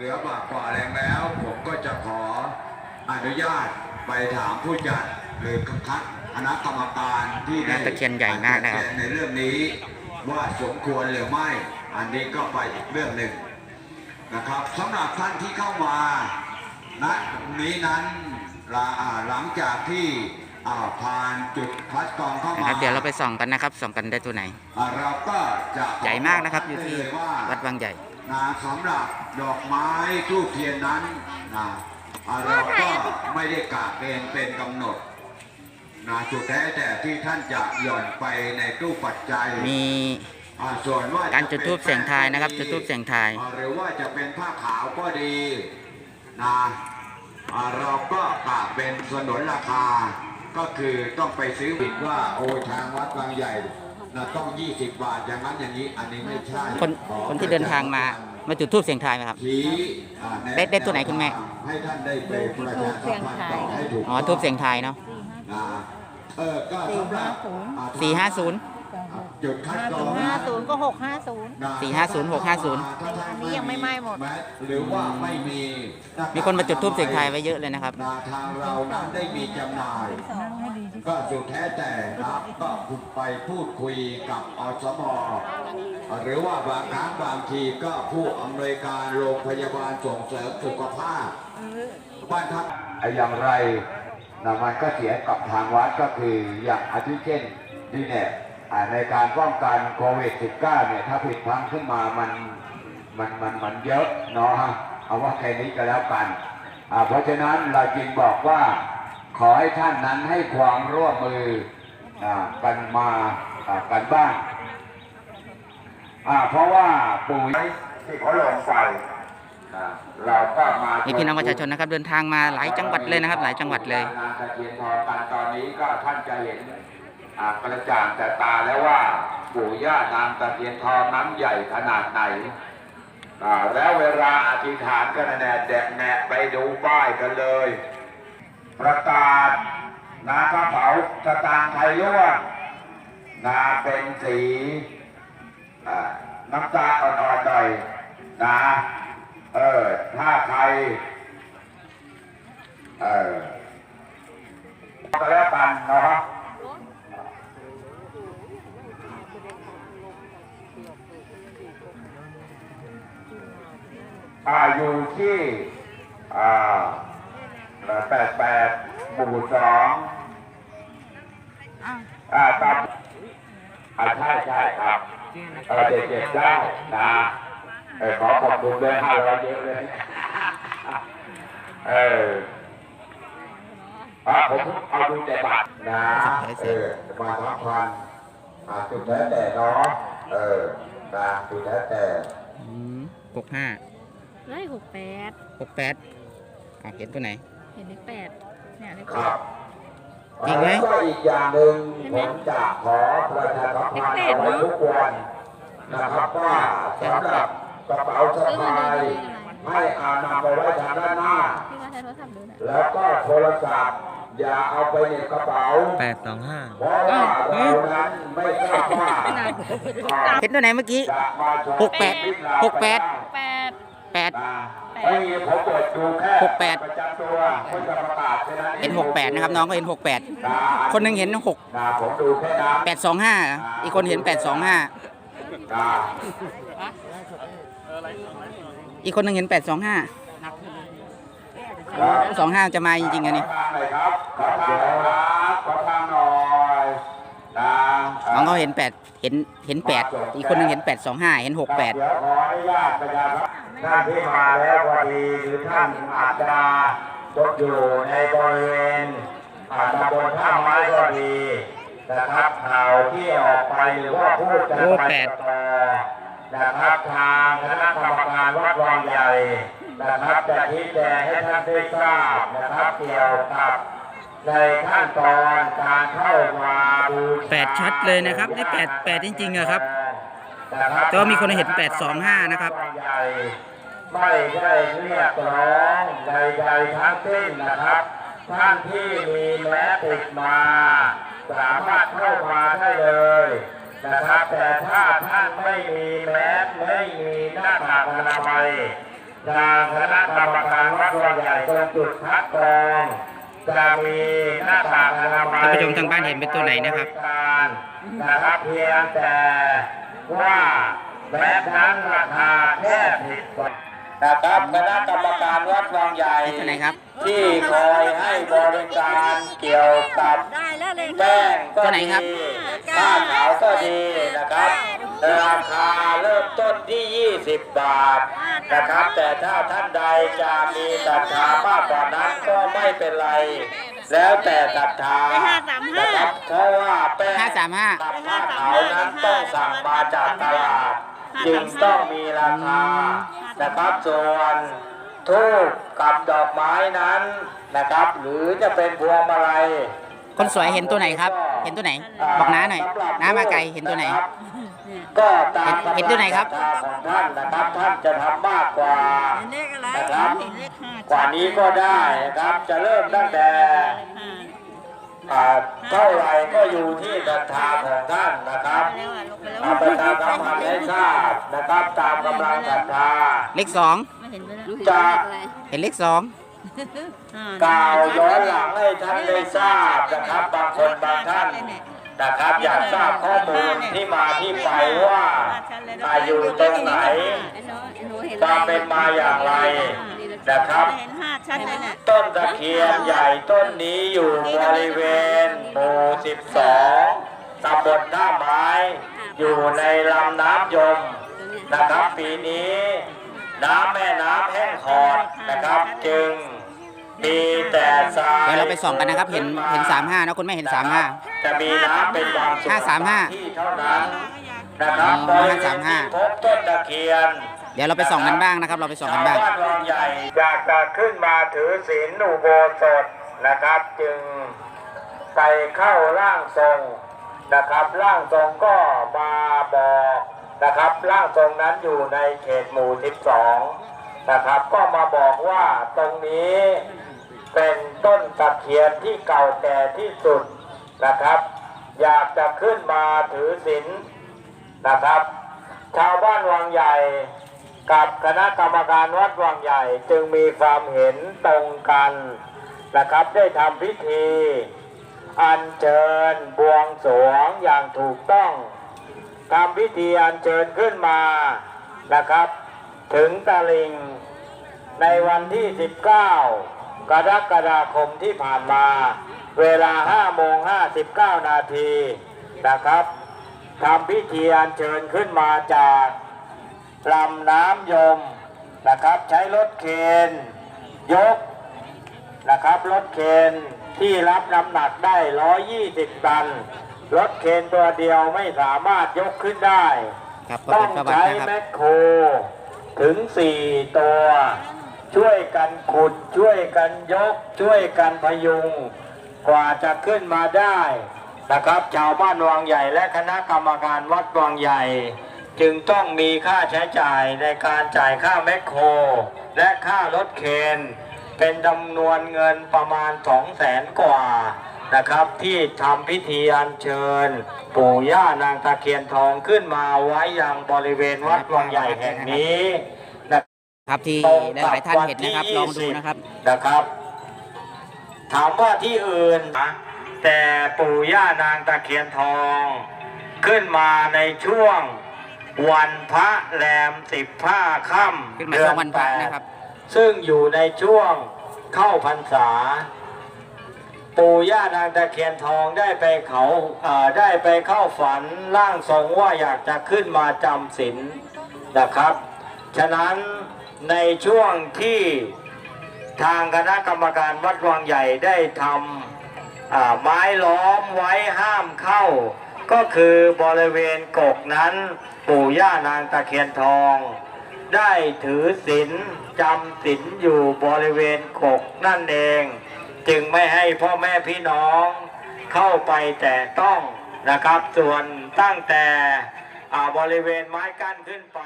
เหลือบากกว่าแรงแล้ว ผมก็จะขออนุญาตไปถามผู้จัดหรือคณะกรรมการที่ได้ตะเคียนใหญ่มากนะครับในเรื่องนี้ว่าสมควรหรือไม่ อันนี้ก็ไปอีกเรื่องหนึ่งนะครับสำหรับท่านที่เข้ามาณตรงนี้นั้นหลังอ่าหลังจากที่อ่าผ่านจุดคัดกรองเข้านะมาครับเดี๋ยวเราไปส่องกันนะครับส่องกันได้ตัวไหนอ่าเราก็จะใหญ่มากนะครับอยู่ที่ได้เลยว่าวัดบางใหญ่ นะสำหรับดอกไม้ทูบเทียนนั้นนะอ่าเราก็ไม่ได้กะเกณฑ์เป็นกำหนดนะสุดแท้แต่ที่ท่านจะหย่อนไปในตู้ปัจจัยมีอ่าส่วนว่าการจุดธูปเสียงทายนะครับ จุดธูปเสียงทายอ่าหรือว่าจะเป็นผ้าขาวก็ดีนะอ่าเราก็กะเป็นสนนราคา ก็คือต้องไปซื้อผิดว่าโอ้ทางวัดบางใหญ่ นะต้อง20บาทอย่างนั้นอย่างนี้อันนี้ไม่ใช่คนขอคนที่เดินทางมามาจุดธูปเสียงทายไหมครับ ชี้อ่าแนะได้ได้ตัวไหนคุณแม่ ให้ท่านได้ไปประชาสัมพันธ์ต่อให้ถูกอ๋อธูปเสียงทายเนาะนะเออก็สำหรับอ่สี่ห้าศูนย์ จุดคัดกรองห้าศูนย์ก็หกห้าศูนย์สี่ห้าศูนย์หกห้าศูนย์ อันนี้ยังไม่ไหม้หมด หรือว่าไม่มีมีคนมาจุดธูปเสียงทายไว้เยอะเลยนะครับนาทางเรานั้นได้มีจำหน่าย ก็สุดแท้แต่นะครับก็ไปพูดคุยกับอสมหรือว่าบางครั้งบางทีก็ผู้อำนวยการโรงพยาบาลส่งเสริมสุขภาพบ้านทักอย่างไรนะมันก็เสียกับทางวัดก็คืออย่างอาทิเช่นนี่เนี่ยในการป้องกันโควิด -19 เนี่ยถ้าผิดพลังขึ้นมามันมันมันมันเยอะเนาะเอาว่าแค่นี้ก็แล้วกัน เพราะฉะนั้นเราจึงบอกว่า ขอให้ท่านนั้นให้ความร่วมมืออ่ากันมาอ่ากันบ้างอ่าเพราะว่าปุ๋ยที่เขาลงไปอ่าเราก็มามีพี่น้องประชาชนนะครับ เดินทางมาหลายจังหวัดเลยนะครับ หลายจังหวัดเลยงานตะเคียนทองกันตอนนี้ก็ท่านจะเห็นอ่ากระจ่างแต่ตาแล้วว่าปู่ย่านางตะเคียนทองน้ำใหญ่ขนาดไหนอ่าแล้วเวลาอธิษฐานกันแน่แดกแน่ไปดูป้ายกันเลย ประกาศ นาพระเผาสตางค์ไทยร่วงนาเป็นสีอ่าน้ำตาอ่อนๆหน่อยนะเออถ้าใครเออก็แล้วกันเนาะอ่าอยู่ที่อ่า แปดแปดหมู่สองอ่าตามอ่าใช่ใช่ครับเออเจ็ดเจ็ดได้นะเออขอขอบคุณด้วยห้าร้อยเยอะเลยเอออ่าผมเอาดูแต่บัตรนะเออมาทักพันอ่าจุดแท้แต่เนาะเออนะจุดแท้แต่หกห้าเลขหกแปดหกแปดเห็นตัวไหนเห็นเลขแปดเนี่ยเลขคแปรับดจริงไหม แล้วก็อีกอย่างหนึ่งผมจะขอประชาสัมพันธ์เอาไว้ทุกวันนะครับว่าสำหรับกระเป๋าสะพายให้อานำไปไว้ทางด้านหน้า พี่ว่าใช้โทรศัพท์ดูนะแล้วก็โทรศัพท์อย่าเอาไปในกระเป๋า แปดสองห้าเพราะว่าเรานั้นไม่ทราบว่าเห็นตัวไหนเมื่อกี้ จะมาชมหกแปดหกแปด แปด แปด ไม่มีผมเปิดดูแค่หกแปด ประจำตัวเพื่อจะประกาศแค่นั้นองเห็นหกแปดนะครับน้องก็เห็นหกแปดคนหนึ่งเห็นหกนะผมดูแค่นั้นแปดสองห้าอีกคนเห็นแปดสองห้านะอีกคนหนึ่งเห็นแปดสองห้าครับสองห้าจะมาจริงๆอันนี้ ขอทางหน่อยครับขอทางหน่อยครับขอทางหน่อยนะน้องเขาเห็นแปดเห็นเห็นแปดอีกคนหนึ่งเห็นแปดสองห้าเห็นหกแปด เดี๋ยวขออนุญาตประชาสัมพันธ์ ท่านที่มาแล้วพอดีหรือท่านอาจจะตกอยู่ในบริเวณอาตำบลท่าไม้ก็ดีนะครับข่าวที่ออกไปหรือว่าพูดกันโอ้ไปแปดต่อนะครับทางคณะกรรมการวัดวังใหญ่นะครับจะชี้แจงให้ท่านได้ทราบนะครับเกี่ยวกับในขั้นตอนการเข้ามาบูชาแปดชัดเลยนะครับได้แปดแปดจริงๆอะครับแต่ว่ามีคนเห็น825นะครับ ไม่ได้เรียกร้องใดๆทั้งสิ้นนะครับ ท่านที่มีแมสติดมา สามารถเข้ามาได้เลยนะครับแต่ถ้าท่านไม่มีแมสไม่มีหน้ากากอนามัยทางคณะกรรมการวัดวังใหญ่ตรงจุดพักกรองจะมีหน้ากากอนามัยท่านผู้ชมทางบ้านเห็นเป็นตัวไหนนะครับนะครับเพียงแต่ว่าแม้นั้นราคาแค่ผิดกว่า นะครับคณะกรรมการวัดวังใหญ่ตัวไหนครับที่คอยให้บริการเกี่ยวกับได้แล้วเลยแป้งก็ตัวไหนครับดีผ้าขาวก็ดีนะครับราคาเริ่มต้นที่ 20 บาทนะครับ แต่ถ้าท่านใดจะมีศรัทธามากกว่านั้นก็ไม่เป็นไร แล้วแต่ศรัทธานะครับเพราะว่าแป้งห้าสามห้ากับผ้าขาวนั้นต้องสั่งมาจากตลาดจึงต้องมีราคา นะครับส่วนทูบกับดอกไม้นั้นนะครับ หรือจะเป็นพวงมาลัยคนสวยเห็นตัวไหนครับ เห็นตัวไหน บอกน้าหน่อยน้ามาไกลเห็นตัวไหน ก็ตามเห็นตัวไหนครับกำลังศทธาของท่านนะครับท่านจะทำมากกว่าเลขอะไรนะครับเห็นเลขห้ากว่านี้ก็ได้นะครับจะเริ่มตั้งแต่ อ่าเท่าไหร่ก็อยู่ที่ศรัทธาของท่านนะครับแล้วอะลงไปแล้วเอาประชาสัมพันธ์ให้ทราบนะครับตามกำลังศรัทธาเลขสองไม่เห็นไปแล้วจะเห็นเลขสองกล่าวย้อนหลังให้ท่านได้ทราบนะครับบางคนบางท่านนะครับอยากทราบข้อมูลที่มาที่ไปว่าอาอยู่ตรงไหนความเป็นมาอย่างไรนะครับ เห็นห้าชัดเลยเนี่ยต้นตะเคียนใหญ่ต้นนี้อยู่บริเวณหมู่ 12ตำบลท่าไม้อยู่ในลำน้ำยมนะครับปีนี้น้ำแม่น้ำแห้งขอดนะครับจึงมีแต่ทรายเดี๋ยวเราไปส่องกันนะครับ เห็นเห็นสามห้านะคุณแม่เห็นสามห้าจะมีน้ำเป็นบางส่วนห้าสามห้าที่เท่านั้นนะครับอ๋บอริเวณห้าสามห้าที่พบต้นตะเคียนเดี๋ยวเราไปส่องกันบ้างนะครับ เราไปส่องกันบ้างชาวบ้านวังใหญ่อยากจะขึ้นมาถือศีลอุโบสถนะครับ จึงไปเข้าร่างทรงนะครับ ร่างทรงก็มาบอกนะครับ ร่างทรงนั้นอยู่ในเขตหมู่12นะครับ ก็มาบอกว่าตรงนี้เป็นต้นตะเคียนที่เก่าแก่ที่สุดนะครับ อยากจะขึ้นมาถือศีลนะครับ ชาวบ้านวังใหญ่ กับคณะกรรมการวัดวังใหญ่จึงมีความเห็นตรงกันนะครับได้ทำพิธี อัญเชิญบวงสรวงอย่างถูกต้องทำพิธีอัญเชิญขึ้นมานะครับ ถึงตะลิงในวันที่ 19 กรกฎาคมที่ผ่านมา เวลา5โมง59 นาทีนะครับทำพิธีอัญเชิญขึ้นมาจาก ลำน้ำยมนะครับ ใช้รถเคนยกนะครับรถเคนที่รับน้ำหนักได้ 120 ตัน รถเคนตัวเดียวไม่สามารถยกขึ้นได้ ครับก็ต้อเป็งนประวัติใช้นะครับแมคโครถึงสี่ตัว ช่วยกันขุดช่วยกันยก ช่วยกันพยุง กว่าจะขึ้นมาได้นะครับ ชาวบ้านวังใหญ่และคณะกรรมการวัดวังใหญ่ จึงต้องมีค่าใช้จ่ายในการจ่ายค่าแมคโคร และค่ารถเคนเป็นจำนวนเงินประมาณ 2 0 0แสนกว่านะครับ ที่ทำพิธีอัญเชิญ ปู่ย่านางตะเคียนทองขึ้นมาไว้ยังบริเวณวัดวังใหญ่แห่งนี้นะครับที่หลายๆท่านเห็นนะครับลองดูนะครับนะครับ ถามว่าที่อื่นนะแต่ปู่ย่านางตะเคียนทอง ขึ้นมาในช่วง วันพระแรมสิบห้าค่ขึ้นำมาเดืช่อวงวันนพแประดนะครับซึ่งอยู่ในช่วงเข้าพรรษา ปู่ย่านางตะเคียนทองได้ไปเขาเอ่อได้ไปเข้าฝันร่างทรงว่าอยากจะขึ้นมาจำศีลนะครับ ฉะนั้นในช่วงที่ทางคณะกรรมการวัดวังใหญ่ได้ทำอ่าไม้ล้อมไว้ห้ามเข้า ก็คือบริเวณกกนั้นปู่ย่านางตะเคียนทอง ได้ถือศีลจำศีลอยู่บริเวณกกนั่นเอง จึงไม่ให้พ่อแม่พี่น้องเข้าไปแต่ต้องนะครับส่วนตั้งแต่บริเวณไม้กั้นขึ้นไป